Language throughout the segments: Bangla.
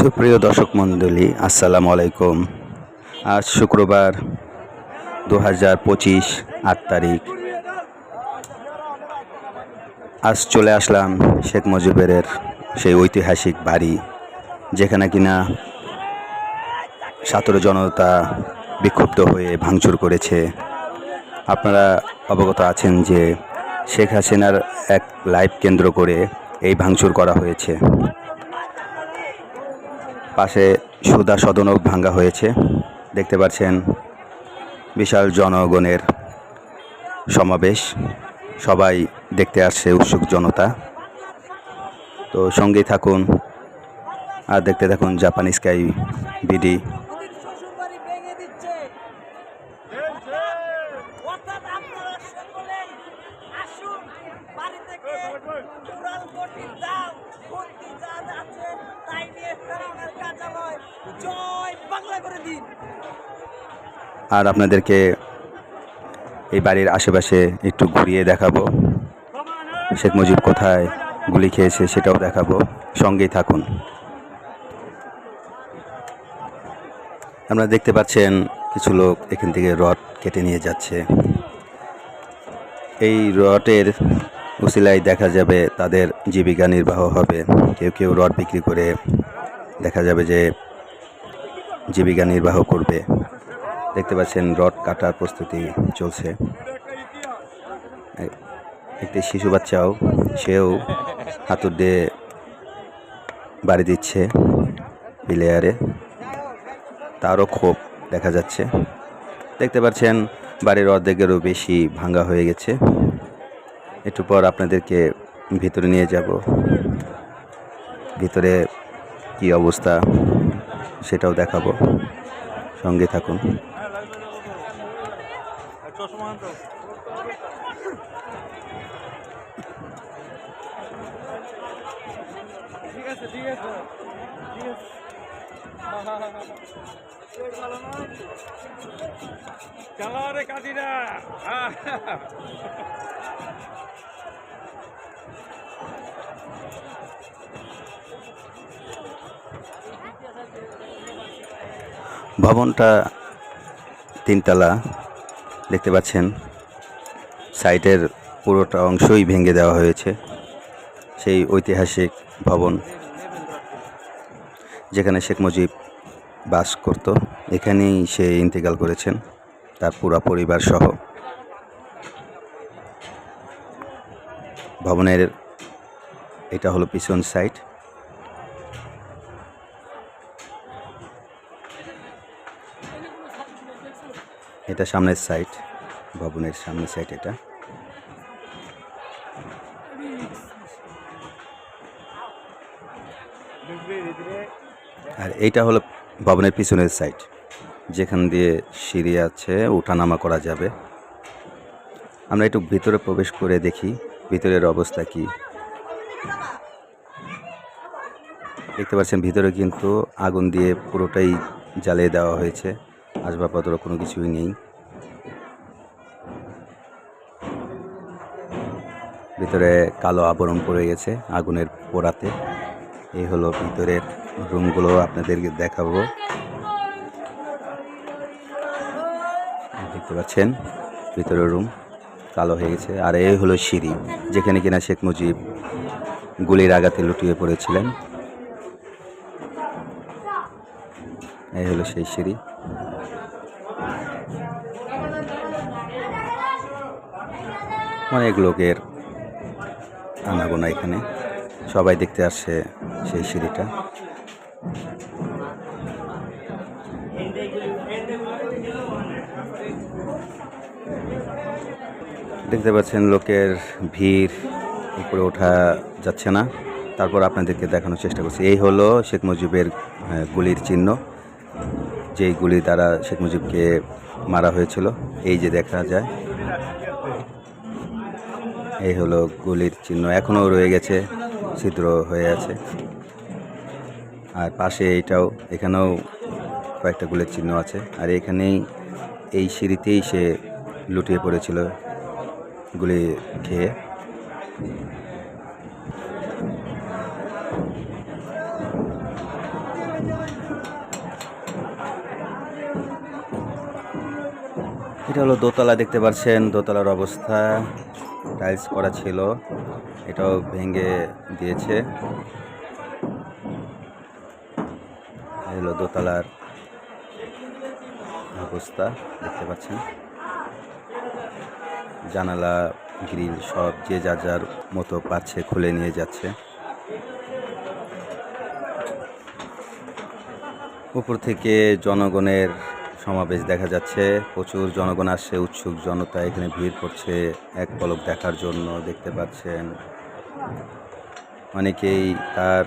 সুপ্রিয় দর্শক মণ্ডলী, আসসালামু আলাইকুম। আজ শুক্রবার দু হাজার পঁচিশ আট তারিখ। আজ চলে আসলাম শেখ মুজিবের সেই ঐতিহাসিক বাড়ি, যেখানে কিনা ছাত্র জনতা বিক্ষুব্ধ হয়ে ভাঙচুর করেছে। আপনারা অবগত আছেন যে শেখ হাসিনার এক লাইভ কেন্দ্র করে এই ভাঙচুর করা হয়েছে। পাশে সুদা সদনও ভাঙ্গা হয়েছে। দেখতে পাচ্ছেন বিশাল জনগণের সমাবেশ। সবাই দেখতে আসছে উৎসুক জনতা। তো সঙ্গেই থাকুন আর দেখতে থাকুন জাপানি স্কাই বিডি মোদির শ্বশুরবাড়ি ভেঙে দিচ্ছে অর্থাৎ আপনারা সকলেই আসুন বাড়ি থেকে উড়াল বটির দাম ভর্তি যা যা আছে তাই নিয়ে ফেরানোর কার্যালয় আর আপনাদেরকে এই বাড়ির আশেপাশে একটু ঘুরিয়ে দেখাবো। শেখ মুজিব কোথায় গুলি খেয়েছে সেটাও দেখাবো। সঙ্গেই থাকুন। আপনারা দেখতে পাচ্ছেন কিছু লোক এখান থেকে রড কেটে নিয়ে যাচ্ছে। এই রডের উসিলায় দেখা যাবে তাদের জীবিকা নির্বাহ হবে। কেউ কেউ রড বিক্রি করে দেখা যাবে যে জীবিকা নির্বাহ করবে। দেখতে পাচ্ছেন রড কাটার প্রস্তুতি চলছে। একটি শিশু বাচ্চাও সেও হাতুর দিয়ে বাড়ি দিচ্ছে প্লেয়ারে তারও ক্ষোভ দেখা যাচ্ছে। দেখতে পাচ্ছেন বাড়ির অর্ধেকেরও বেশি ভাঙ্গা হয়ে গেছে। একটু পর আপনাদেরকে ভিতরে নিয়ে যাব। ভিতরে কি অবস্থা? সেটাও দেখাবো। সঙ্গে থাকুন। চালাও রে কাজিরা ভবনটা তিনতলা, দেখতে পাচ্ছেন। সাইটের পুরোটা অংশই ভেঙে দেওয়া হয়েছে, সেই ঐতিহাসিক ভবন যেখানে শেখ মুজিব বাস করত, এখানেই সে ইন্তেকাল করেছেন, তার পুরা পরিবার সহ। ভবনের, এটা হলো পিছন সাইড এটা সামনের সাইড ভবনের সামনের সাইড এটা। আর এইটা হলো ভবনের পিছনের সাইড যেখান দিয়ে সিঁড়ি আছে, ওঠানামা করা যাবে। আমরা একটু ভিতরে প্রবেশ করে দেখি, ভিতরের অবস্থা কি। দেখতে পাচ্ছেন, ভিতরে কিন্তু আগুন দিয়ে পুরোটাই জ্বালিয়ে দেওয়া হয়েছে, আসবাবপত্র কোনো কিছুই নেই। ভিতরে কালো আবরণ পড়ে গেছে আগুনের পোড়াতে। এই হলো ভিতরের রুমগুলো, আপনাদেরকে দেখাবো। দেখতে পাচ্ছেন, ভিতরের রুম কালো হয়ে গেছে। আর এই হলো সিঁড়ি, যেখানে কিনা শেখ মুজিব গুলির আঘাতে লুটিয়ে পড়েছিলেন। এই হলো সেই সিঁড়ি। অনেক লোকের আনাগোনা এখানে। সবাই দেখতে আসছে সেই সিঁড়িটা। দেখতে পাচ্ছেন লোকের ভিড়, উপরে ওঠা যাচ্ছে না। তারপর আপনাদেরকে দেখানোর চেষ্টা করছি। এই হলো শেখ মুজিবের গুলির চিহ্ন। যেই গুলি দ্বারা শেখ মুজিবকে মারা হয়েছিল, এই যে দেখা যায়। এই হলো গুলির চিহ্ন। এখনও রয়ে গেছে, ছিদ্র হয়ে আছে। আর পাশে এইটাও, এখানেও কয়েকটা গুলির চিহ্ন আছে। আর এখানেই, এই সিঁড়িতেই সে লুটিয়ে পড়েছিল গুলি খেয়ে। এটা হলো দোতলা, দেখতে পাচ্ছেন দোতলার অবস্থা। টাইলস করা ছিল, এটাও ভেঙে দিয়েছে। হলো দোতলার অবস্থা, দেখতে পাচ্ছেন। জানালা, গ্রিল সব যে যার যার মতো পাচ্ছে খুলে নিয়ে যাচ্ছে। উপর থেকে জনগণের সমাবেশ দেখা যাচ্ছে। প্রচুর জনগণ আসছে, উৎসুক জনতা, এখানে ভিড় করছে, এক পলক দেখার জন্য দেখতে পাচ্ছেন। অনেকেই তার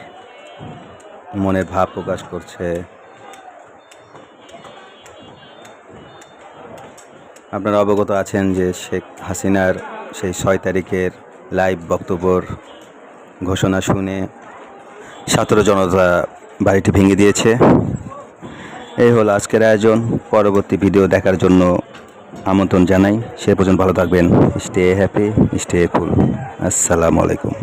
মনের ভাব প্রকাশ করছে। আপনারা অবগত আছেন যে শেখ হাসিনার সেই ছয় তারিখের লাইভ বক্তব্যর ঘোষণা শুনে সতেরো জনতা বাড়িটি ভেঙে দিয়েছে। এই হলো আজকের আয়োজন। পরবর্তী ভিডিও দেখার জন্য আমন্ত্রণ জানাই। সে পর্যন্ত ভালো থাকবেন। স্টে হ্যাপি স্টে ফুল আসসালামু আলাইকুম।